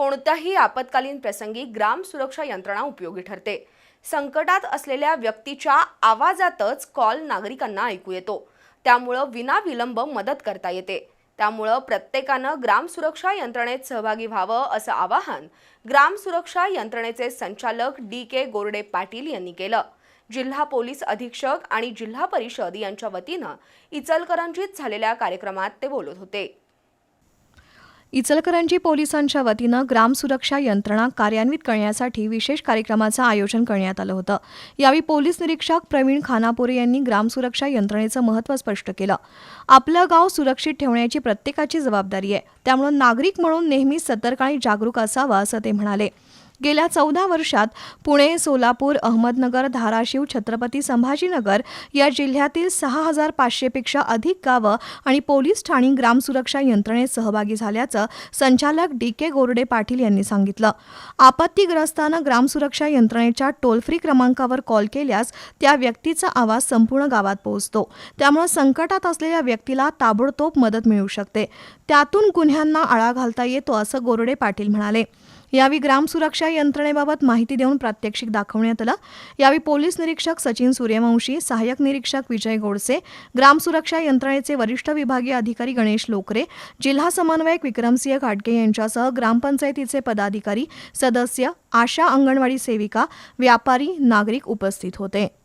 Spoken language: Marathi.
कोणत्याही आपत्कालीन प्रसंगी ग्राम सुरक्षा यंत्रणा उपयोगी ठरते. संकटात असलेल्या व्यक्तीच्या आवाजातच कॉल नागरिकांना ऐकू येतो. त्यामुळं विनाविलंब मदत करता येते. त्यामुळं प्रत्येकानं ग्राम सुरक्षा यंत्रणेत सहभागी व्हावं असं आवाहन ग्राम सुरक्षा यंत्रणेचे संचालक डी के गोरडे पाटील यांनी केलं. जिल्हा पोलीस अधीक्षक आणि जिल्हा परिषद यांच्या वतीनं इचलकरंजीत झालेल्या कार्यक्रमात ते बोलत होते. इचलकरंजी पोलिसांच्या वतीनं ग्राम सुरक्षा यंत्रणा कार्यान्वित करण्यासाठी विशेष कार्यक्रमाचं आयोजन करण्यात आलं होतं. यावेळी पोलीस निरीक्षक प्रवीण खानापुरे यांनी ग्राम सुरक्षा यंत्रणेचं महत्त्व स्पष्ट केलं. आपलं गाव सुरक्षित ठेवण्याची प्रत्येकाची जबाबदारी आहे. त्यामुळे नागरिक म्हणून नेहमी सतर्क आणि जागरूक असावं असं ते म्हणाले. गेल्या चौदा वर्षात पुणे सोलापूर अहमदनगर धाराशिव छत्रपती संभाजीनगर या जिल्ह्यातील सहा हजार पाचशेपेक्षा अधिक गावं आणि पोलीस ठाणी ग्रामसुरक्षा यंत्रणेत सहभागी झाल्याचं संचालक डी के गोरडे पाटील यांनी सांगितलं. आपत्तीग्रस्तानं ग्रामसुरक्षा यंत्रणेच्या टोल फ्री क्रमांकावर कॉल केल्यास त्या व्यक्तीचा आवाज संपूर्ण गावात पोहोचतो. त्यामुळे संकटात असलेल्या व्यक्तीला ताबडतोब मदत मिळू शकते. त्यातून गुन्ह्यांना आळा घालता येतो असं गोरडे पाटील म्हणाले. यावेळी ग्राम सुरक्षा यंत्रणेबाबत माहिती देऊन प्रात्यक्षिक दाखवण्यात आलं. यावेळी पोलीस निरीक्षक सचिन सूर्यवंशी सहाय्यक निरीक्षक विजय गोडसे ग्राम सुरक्षा यंत्रणेचे वरिष्ठ विभागीय अधिकारी गणेश लोकरे जिल्हा समन्वयक विक्रमसिंह घाटगे यांच्यासह ग्रामपंचायतीचे पदाधिकारी सदस्य आशा अंगणवाडी सेविका व्यापारी नागरिक उपस्थित होते.